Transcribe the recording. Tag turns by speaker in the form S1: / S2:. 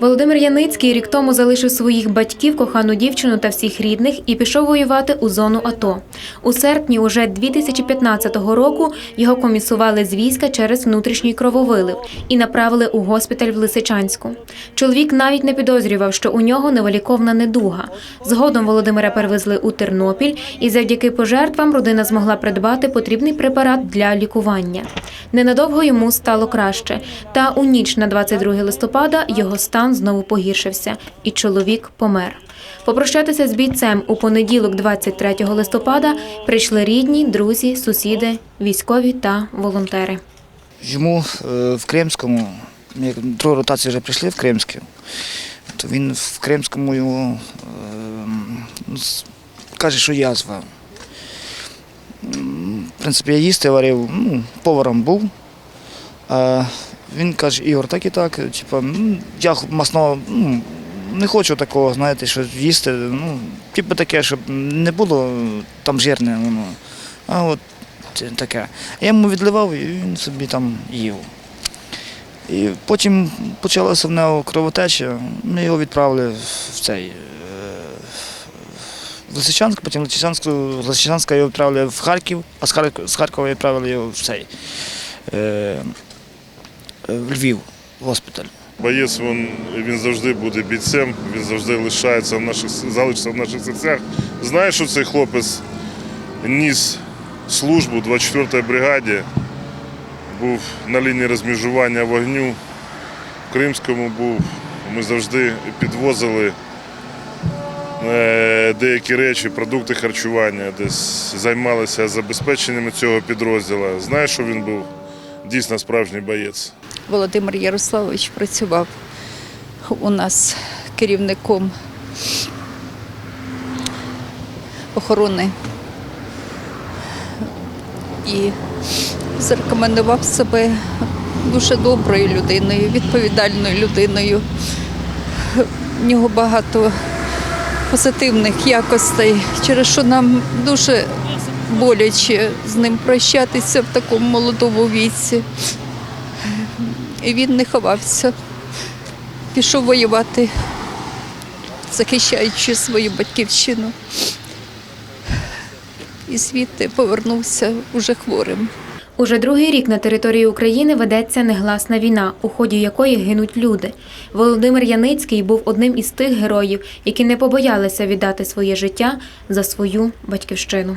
S1: Володимир Яницький рік тому залишив своїх батьків, кохану дівчину та всіх рідних і пішов воювати у зону АТО. У серпні уже 2015 року його комісували з війська через внутрішній крововилив і направили у госпіталь в Лисичанську. Чоловік навіть не підозрював, що у нього невиліковна недуга. Згодом Володимира перевезли у Тернопіль, і завдяки пожертвам родина змогла придбати потрібний препарат для лікування. Ненадовго йому стало краще, та у ніч на 22 листопада його стан знову погіршився, і чоловік помер. Попрощатися з бійцем у понеділок, 23 листопада, прийшли рідні, друзі, сусіди, військові та волонтери.
S2: Йому е, в Кримському, як другу ротацію вже прийшли в Кримське, то він в Кримському йому е, каже, що язва. В принципі, я їсти варив, ну, поваром був. Він каже, Ігор, так і так, ну, я масного ну, не хочу такого, знаєте, що їсти. Ну, типу таке, щоб не було там жирне воно. А от таке. Я йому відливав і він собі там їв. І потім почалася в нього кровотеча, ми його відправили в цей. е, В Лисичанськ, потім Лисичанську, з Лисичанська його відправили в Харків, а з Харкова, відправили його в цей е, в Львів, госпіталь.
S3: Боєць він, він завжди буде бійцем, він завжди лишається в наших, залишиться в наших серцях. Знаєш, що цей хлопець ніс службу 24-й бригаді, був на лінії розміжування вогню, в Кримському був. Ми завжди підвозили е, деякі речі, продукти харчування, десь займалися забезпеченням цього підрозділу. Знаєш, що він був дійсно справжній боєць.
S4: Володимир Ярославович працював у нас керівником охорони і зарекомендував себе дуже доброю людиною, відповідальною людиною. В нього багато позитивних якостей, через що нам дуже боляче з ним прощатися в такому молодому віці. І він не ховався. Пішов воювати, захищаючи свою батьківщину. І звідти повернувся уже хворим.
S1: Уже другий рік на території України ведеться негласна війна, у ході якої гинуть люди. Володимир Яницький був одним із тих героїв, які не побоялися віддати своє життя за свою батьківщину.